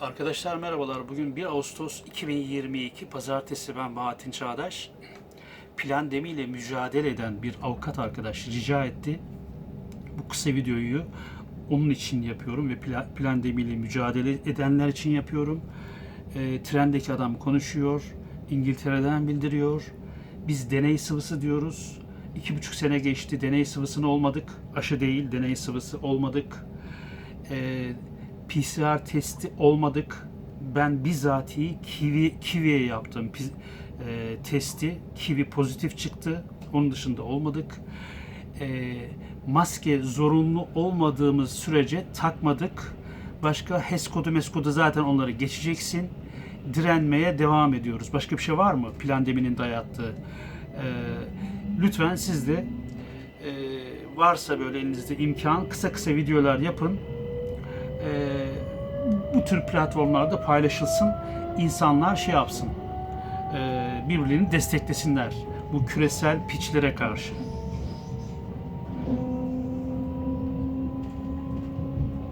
Arkadaşlar merhabalar. Bugün 1 Ağustos 2022 Pazartesi ben Bahattin Çağdaş. Plandemiyle mücadele eden bir avukat arkadaş rica etti. Bu kısa videoyu onun için yapıyorum ve pla- plandemiyle mücadele edenler için yapıyorum. E, trendeki adam konuşuyor. İngiltere'den bildiriyor. Biz deney sıvısı diyoruz. İki buçuk sene geçti. Deney sıvısını olmadık. Aşı değil, deney sıvısı olmadık. E, PCR testi olmadık. Ben bizatihi kivi kiviye yaptım e, testi. Kivi pozitif çıktı. Onun dışında olmadık. E, maske zorunlu olmadığımız sürece takmadık. Başka HES kodu mes kodu zaten onları geçeceksin. Direnmeye devam ediyoruz. Başka bir şey var mı? Plandeminin dayattığı. E, lütfen siz de e, varsa böyle elinizde imkan kısa kısa videolar yapın bu tür platformlarda paylaşılsın. İnsanlar şey yapsın. E, birbirlerini desteklesinler. Bu küresel piçlere karşı.